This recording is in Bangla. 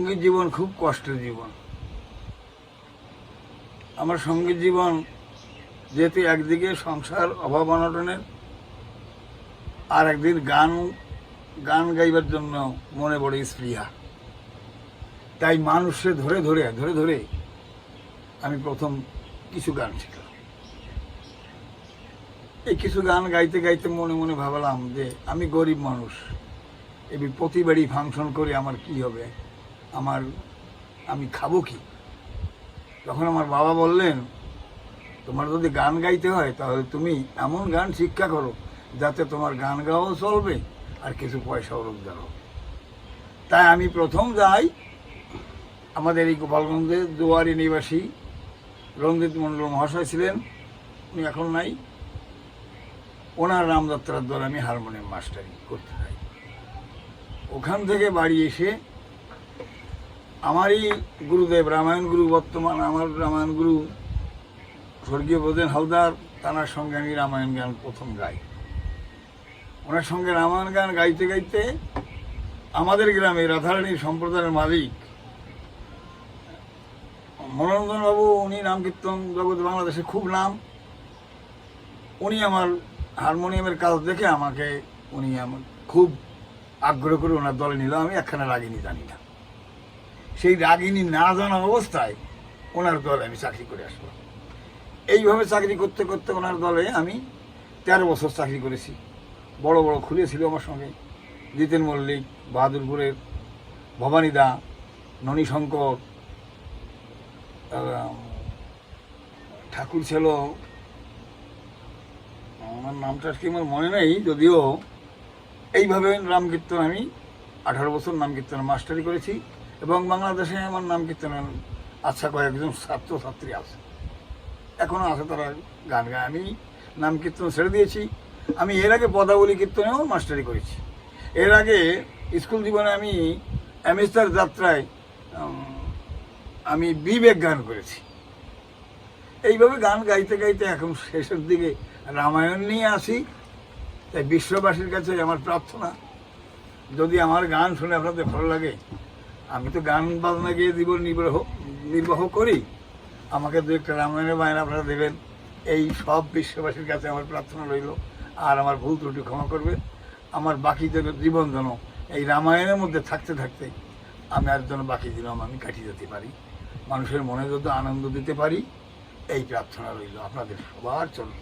সংগীত জীবন খুব কষ্টের জীবন। আমার সংগীত জীবন যেহেতু একদিকে সংসার অভাব অনটনের আর একদিন গান গান গাইবার জন্য মনে পড়ে স্পৃহা। তাই মানুষে ধরে ধরে ধরে ধরে আমি প্রথম কিছু গান শিখলাম। এই কিছু গান গাইতে গাইতে মনে মনে ভাবলাম যে আমি গরিব মানুষ, এবি প্রতিবারই ফাংশন করে আমার কি হবে? আমার, আমি খাব কি? তখন আমার বাবা বললেন, তোমার যদি গান গাইতে হয়, তাহলে তুমি এমন গান শিক্ষা করো, যাতে তোমার গান গাওয়াও চলবে আর কিছু পয়সাও রোজগার হবে। তাই আমি প্রথম যাই আমাদের এই গোপালগঞ্জের দুয়ারি নিবাসী রঞ্জিত মণ্ডল মহাশয় ছিলেন, উনি এখন নাই। ওনার রামযাত্রার দ্বারা আমি হারমোনিয়াম মাস্টারি করতে যাই। ওখান থেকে বাড়ি এসে আমারই গুরুদেব রামায়ণ গুরু, বর্তমান আমার রামায়ণ গুরু, স্বর্গীয় বোধেন হালদার, তার সঙ্গে আমি রামায়ণ গান প্রথম গাই। ওনার সঙ্গে রামায়ণ গান গাইতে গাইতে আমাদের গ্রামে রাধারানী সম্প্রদায়ের মালিক মনোরঞ্জনবাবু, উনি নাম কীর্তন জগৎ বাংলাদেশে খুব নাম। উনি আমার হারমোনিয়ামের কাজ দেখে আমাকে উনি আমার খুব আগ্রহ করে ওনার দলে নিল। আমি একখানা রাগিনী জানি না। সেই রাগিনী না জানা অবস্থায় ওনার দলে আমি চাকরি করে আসব। এইভাবে চাকরি করতে করতে ওনার দলে আমি তেরো বছর চাকরি করেছি। বড় বড় খুলেছিল আমার সঙ্গে। জিতেন মল্লিক বাহাদুরপুরের ভবানী দা, ননী শঙ্কর ঠাকুর ছিল। আমার নামটা কি আমার মনে নেই, যদিও এইভাবে নাম কীর্তন আমি আঠারো বছর নাম কীর্তন মাস্টারি করেছি। এবং বাংলাদেশে আমার নাম কীর্তনের আচ্ছা কয়েকজন ছাত্র, ছাত্রী আছে। এখনও আছে তারা গান গায়। আমি নাম কীর্তন ছেড়ে দিয়েছি। আমি এর আগে পদাবলী কীর্তনেও মাস্টারি করেছি। এর আগে স্কুল জীবনে আমি অ্যামিস্টার যাত্রায় আমি বিবেক গান করেছি। এইভাবে গান গাইতে গাইতে এখন শেষের দিকে রামায়ণ নিয়ে আসি। তাই বিশ্ববাসীর কাছে আমার প্রার্থনা, যদি আমার গান শুনে আপনাদের ভালো লাগে আমি তো গান বাজনা গিয়ে জীবন নির্বাহ নির্বাহ করি। আমাকে দু একটা রামায়ণের বায়না আপনারা দেবেন। এই সব বিশ্ববাসীর কাছে আমার প্রার্থনা রইল। আর আমার ভুল ত্রুটি ক্ষমা করবে আমার বাকি যেন জীবন যেন এই রামায়ণের মধ্যে থাকতে থাকতে আমি আর যেন বাকি জীবন আমি কাটিয়ে যেতে পারি। মানুষের মনে যত আনন্দ দিতে পারি, এই প্রার্থনা রইল। আপনাদের সবার জন্য